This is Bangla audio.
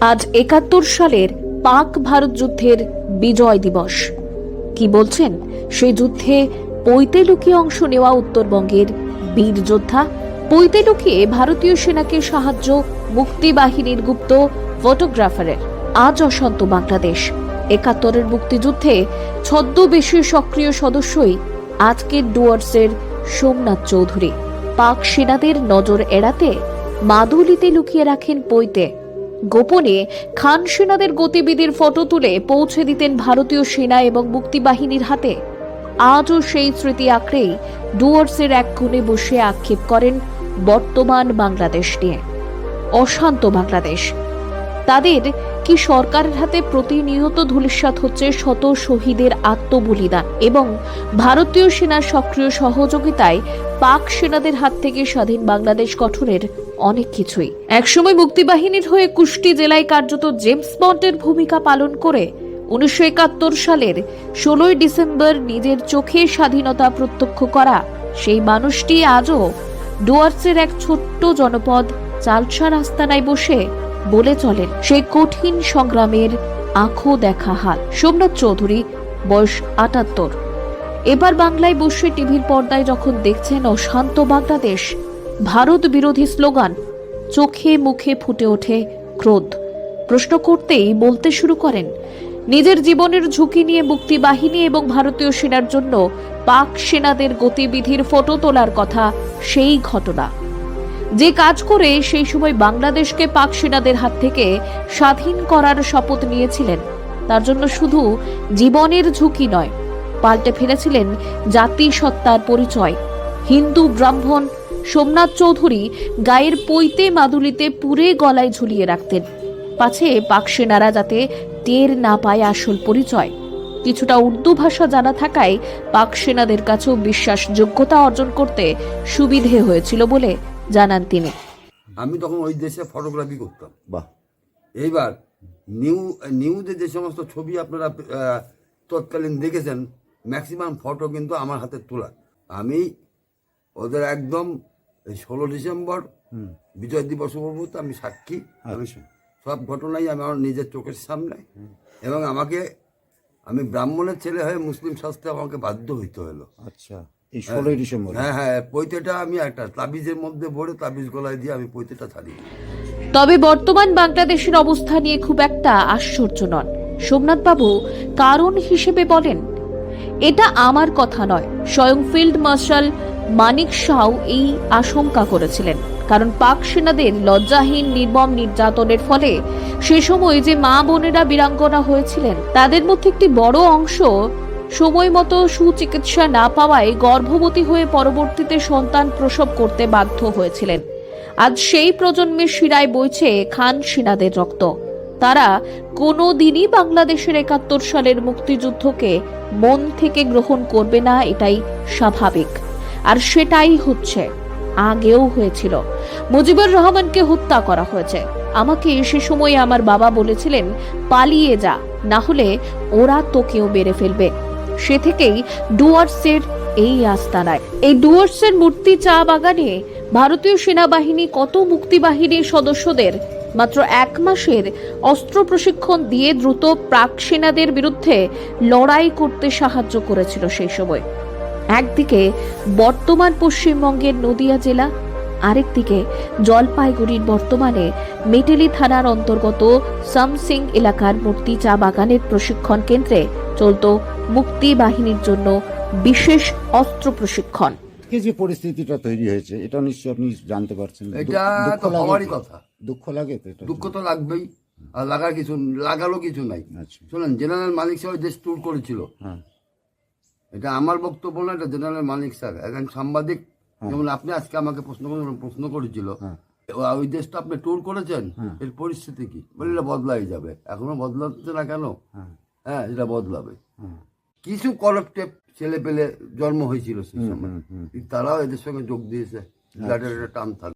আজ একাত্তর সালের পাক ভারত যুদ্ধের বিজয় দিবস। কি বলছেন? সেই যুদ্ধে পৈতে লুকিয়ে অংশ নেওয়া উত্তরবঙ্গের বীর যোদ্ধা। পৈতে লুকিয়ে ভারতীয় সেনাকে সাহায্য মুক্তিবাহিনীর গুপ্ত ফটোগ্রাফারের। আজ অশান্ত বাংলাদেশ। একাত্তরের মুক্তিযুদ্ধে ছদ্মবেশী সক্রিয় সদস্যই আজকের ডুয়ার্সের সোমনাথ চৌধুরী। পাক সেনাদের নজর এড়াতে মাদুলিতে লুকিয়ে রাখেন পৈতে। গোপনে খান সেনাদের গতিবিধির ফটো তুলে পৌঁছে দিতেন ভারতীয় সেনা এবং মুক্তিবাহিনীর হাতে। আজও সেই স্মৃতি আঁকড়েই ডুয়ার্সের এক কোণে বসে আক্ষেপ করেন বর্তমান বাংলাদেশ নিয়ে। অশান্ত বাংলাদেশ। তাদের কি সরকারের হাতে প্রতিনিয়ত ধূলিসাৎ হচ্ছে শত শহীদের আত্মবলিদান এবং ভারতীয় সেনার সক্রিয় সহযোগিতায় পাক সেনাদের হাত থেকে স্বাধীন বাংলাদেশ গঠনের অনেক কিছুই। একসময় মুক্তিবাহিনীর হয়ে কুষ্টি জেলায় কার্যত জেমস বন্ডের ভূমিকা পালন করে উনিশশো একাত্তর সালের ষোলোই ডিসেম্বর নিজের চোখে স্বাধীনতা প্রত্যক্ষ করা সেই মানুষটি আজও ডুয়ার্সের এক ছোট্ট জনপদ চালসা রাস্তানায় বসে বলে চলেন সেই কঠিন সংগ্রামের আঁখো দেখা হাল সোমনাথ চৌধুরী, বয়স আটাত্তর। এবার বাংলায় বসে টিভির পর্দায় যখন দেখছেন অশান্ত বাংলাদেশ, ভারত বিরোধী স্লোগান, চোখে মুখে ফুটে ওঠে ক্রোধ। প্রশ্ন করতেই বলতে শুরু করেন, নিজের জীবনের ঝুঁকি নিয়ে মুক্তিবাহিনী এবং ভারতীয় সেনার জন্য পাক সেনাদের গতিবিধির ফটো তোলার কথা সেই ঘটনা। যে কাজ করে সেই সময় বাংলাদেশকে পাক সেনাদের হাত থেকে স্বাধীন করার শপথ নিয়েছিলেন। তার জন্য শুধু জীবনের ঝুঁকি নয়, পাল্টে ফেলেছিলেন জাতিসত্তার পরিচয়। হিন্দু ব্রাহ্মণ সোমনাথ চৌধুরী গায়ের পৈতে মাদুলিতে পুরে গলায় ঝুলিয়ে রাখতেন। পাছে পাক সেনারা যাতে টের না পায় আসল পরিচয়। কিছুটা উর্দু ভাষা জানা থাকায় পাক সেনাদের কাছেও বিশ্বাসযোগ্যতা অর্জন করতে সুবিধে হয়েছিল বলে জানান তিনি। আমি তখন ওই দেশে ফটোগ্রাফি করতাম। বাহ। এইবার নিউ নিউজে যে সমস্ত ছবি আপনারা তৎকালীন দেখেছেন ম্যাক্সিমাম ফটো কিন্তু আমার হাতে তোলা। আমি ওদের একদম ষোলো ডিসেম্বর বিজয় দিবস উপভূত আমি সাক্ষী। আমি আচ্ছা সব ঘটনাই আমি আমার নিজের চোখের সামনে। এবং আমাকে আমি ব্রাহ্মণের ছেলে হয়ে মুসলিম শাস্ত্রে আমাকে বাধ্য হইতে হলো। আচ্ছা। এই ষোলোই ডিসেম্বর। হ্যাঁ হ্যাঁ পৈতেটা আমি একটা তাবিজের মধ্যে ভরে তাবিজ গলায় দিয়ে আমি পৈতেটা ছাড়ি। তবে বর্তমান বাংলাদেশের অবস্থা নিয়ে খুব একটা আশ্চর্য নন। সোমনাথ বাবু কারণ হিসেবে বলেন এটা আমার কথা নয়। স্বয়ং ফিল্ড মার্শাল মানিক শাহ এই আশঙ্কা করেছিলেন। কারণ পাক সেনাদের লজ্জাহীন নির্মম নির্যাতনের ফলে সে সময় যে মা বোনেরা বীরাঙ্গনা হয়েছিলেন তাদের মধ্যে একটি বড় অংশ সময় মতো সুচিকিৎসা না পাওয়ায় গর্ভবতী হয়ে পরবর্তীতে সন্তান প্রসব করতে বাধ্য হয়েছিলেন। আজ সেই প্রজন্মের শিরায় বইছে খান সিনাদের রক্ত। তারা কোনো দিনই বাংলাদেশের একাত্তর সালের মুক্তিযুদ্ধকে মন থেকে গ্রহণ করবে না, এটাই স্বাভাবিক। আর সেটাই হচ্ছে, আগেও হয়েছিল। মুজিবুর রহমানকে হত্যা করা হয়েছে। আমাকে সে সময় আমার বাবা বলেছিলেন, পালিয়ে যা, না হলে ওরা তোকেও মেরে ফেলবে। সে থেকেই ডুয়ার্সের এই আস্তানায়। এই ডুয়ার্সের মূর্তি চা বাগানে ভারতীয় সেনাবাহিনী কত মুক্তিবাহিনীর সদস্যদের মাত্র এক মাসের অস্ত্র প্রশিক্ষণ দিয়ে দ্রুত প্রাক সেনাদের বিরুদ্ধে লড়াই করতে সাহায্য করেছিল সেই সময়। একদিকে বর্তমান পশ্চিমবঙ্গের নদিয়া জেলা, আরেকদিকে জলপাইগুড়ির বর্তমানে মেটেলি থানার অন্তর্গত সামসিং এলাকার মূর্তি চা বাগানের প্রশিক্ষণ কেন্দ্রে চলত মুক্তি বাহিনীর জন্য বিশেষ অস্ত্র প্রশিক্ষণ। আজকে যে পরিস্থিতিটা তৈরি হয়েছে এটা নিশ্চয়ই আপনি জানতে পারছেন। এটা দুঃখ তো লাগে হওয়ারই কথা। দুঃখ লাগে তো এটা দুঃখ তো লাগবেই আর লাগার কিছু লাগারও কিছু নাই। আচ্ছা। শোনেন জেনারেল মালিক সাহেব দেশ ট্যুর করেছিল। হ্যাঁ। এটা আমার বক্তব্য না এটা জেনারেল মালিক স্যার। একজন সাংবাদিক যেমন আপনি আজকে আমাকে প্রশ্ন প্রশ্ন করেছিল। হ্যাঁ। ওই দেশটা আপনি ট্যুর করেছেন হ্যাঁ। এর পরিস্থিতি কি? বলে এটা বদলাই যাবে। এখনও বদলাচ্ছে না কেন? হ্যাঁ। হ্যাঁ এটা বদলাবে। হ্যাঁ। কিছু কলেক্টিভ ছেলে পেলে জন্ম হয়েছিল সেই সময়। তারাও এদের সঙ্গে যোগ দিয়েছে। ব্লাডের একটা টান থাকে